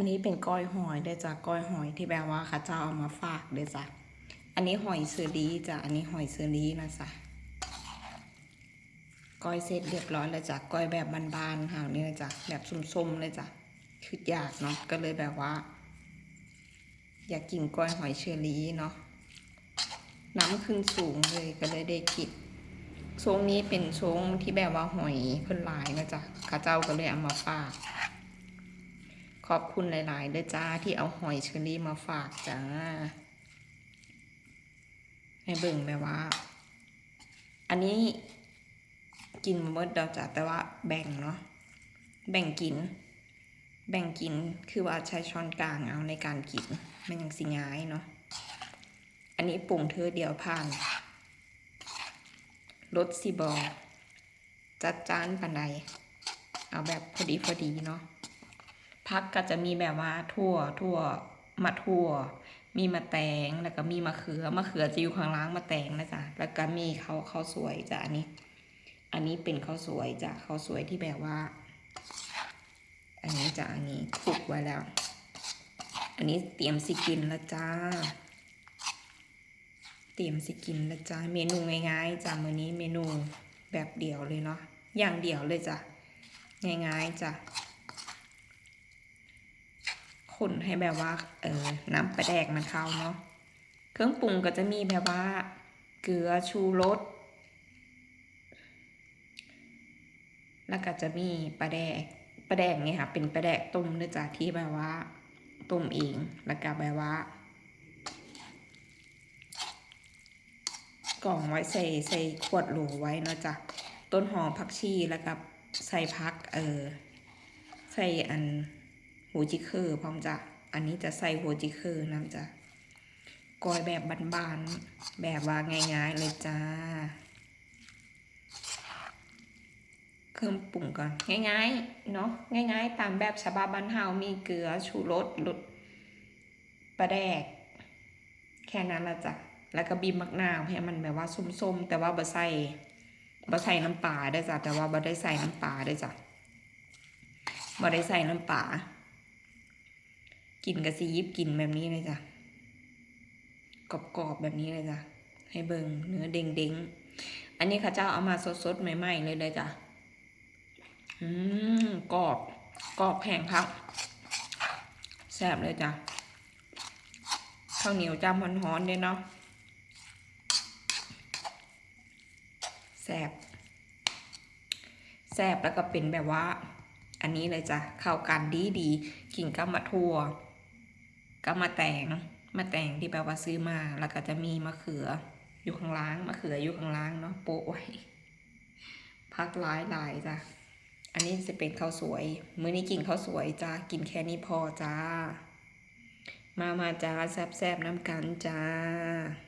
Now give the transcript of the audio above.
อันนี้เป็นก้อยหอยเด้จ้ะก้อยหอยที่แบบว่าข้าเจ้าเอามาฝากเด้จ้ะอันนี้หอยเซอรี่จ้ะอันนี้หอยเซอรี่นะจ๊ะก้อยเสร็จเรียบร้อยแล้วจ้ะก้อยแบบบานๆหางนี่เลยจ้ะแบบส้มๆเลยจ้ะคืออยากเนาะก็เลยแบบว่า อยากกินก้อยหอยเชอรี่เนาะน้ำขึ้นสูงเลยก็เลยได้คิดทรงนี้เป็นทรงที่แบบว่าหอยเพิ่นหลายนะจ๊ะข้าเจ้าก็เลยเอามาฝาก ขอบคุณหลาย ๆเลยจ้าที่เอาหอยเชอรี่มาฝากจ้า ให้เบิ่งแบบว่า อันนี้กินมาเมื่อเดาจ้ะแต่ว่าแบ่งเนาะ แบ่งกิน แบ่งกินคือว่าใช้ช้อนกลางเอาในการกิน มันยังสิง่ายเนาะ อันนี้ปรุงเธอเดียวผ่านรสซีบอจัดจานปันใดเอาแบบพอดีพอดีเนาะ พักก็จะมีแบบว่าทั่วทั่วมะทั่ว มีมะแตงแล้วก็มีมะเขือมะเขือจะอยู่ข้างล่างมะแตงนะจ๊ะแล้วก็มีข้าวข้าวสวยจ้ะอันนี้ อันนี้เป็นข้าวสวยจ้ะข้าวสวยที่แบบว่า อันนี้จ้ะอันนี้คลุกไว้แล้ว อันนี้เตรียมสิกินแล้วจ้า เตรียมสิกินแล้วจ้าเมนูง่ายๆจ้ะมื้อนี้เมนูแบบเดียวเลยเนาะอย่างเดียวเลยจ้ะง่ายๆจ้ะ คนให้แบบว่า เออน้ำปลาแดกมันเข้าเนาะ เครื่องปรุงก็จะมีแบบว่า เกลือชูรส แล้วก็จะมีปลาแดกปลาแดกเนี่ยค่ะ เป็นปลาแดกต้มเนื้อจากที่แบบว่าต้มเอง แล้วก็แบบว่ากล่องไว้ใส่ใส่ขวดโหลไว้เนาะจ้ะต้นหอมผักชีแล้วก็ใส่พักเออ ใส่อัน หัวจิเคอร์พร้อมจะอันนี้จะใส่หัวจิเคอร์นะจ๊ะกอยแบบบานๆแบบว่าง่ายๆเลยจ้า เครื่องปรุงก่อนง่ายๆเนาะง่าย ๆ ตามแบบฉบับบ้านเฮามีเกลือชูรสรสปลาแดก แค่นั้นละจ้ะแล้วก็บีบมะนาวให้มันแบบว่าส้มๆ แต่ว่าบ่ใส่บ่ใส่น้ำปลาได้จ้ะแต่ว่าบ่ได้ใส่น้ำปลาได้จ้ะบ่ได้ใส่น้ำปลา กินกะซียิบกินแบบนี้เลยจ้ะกรอบๆแบบนี้เลยจ้ะให้เบิงเนื้อเด้งๆ อันนี้ข้าเจ้าเอามาสดๆใหม่ๆเลยเลยจ้ะอืมกรอบกรอบแข็งครับแซ่บเลยจ้ะข้าวเหนียวจ้ำฮ้อนๆเนี่ยเนาะแซ่บแซ่บแล้วก็เป็นแบบว่า อันนี้เลยจ้ะเข้ากันดีดีกินกับมะทั่ว ก็มาแตงมาแตงที่แปลว่าซื้อมา แล้วก็จะมีมะเขือ อยู่ข้างล่างมะเขืออยู่ข้างล่างเนาะโปะไว้พักหลายหลายๆจ้ะ อันนี้จะเป็นข้าวสวย มื้อนี้กินข้าวสวยจ้ากินแค่นี้พอจ้า มามาจ้าแซบๆน้ำกันจ้า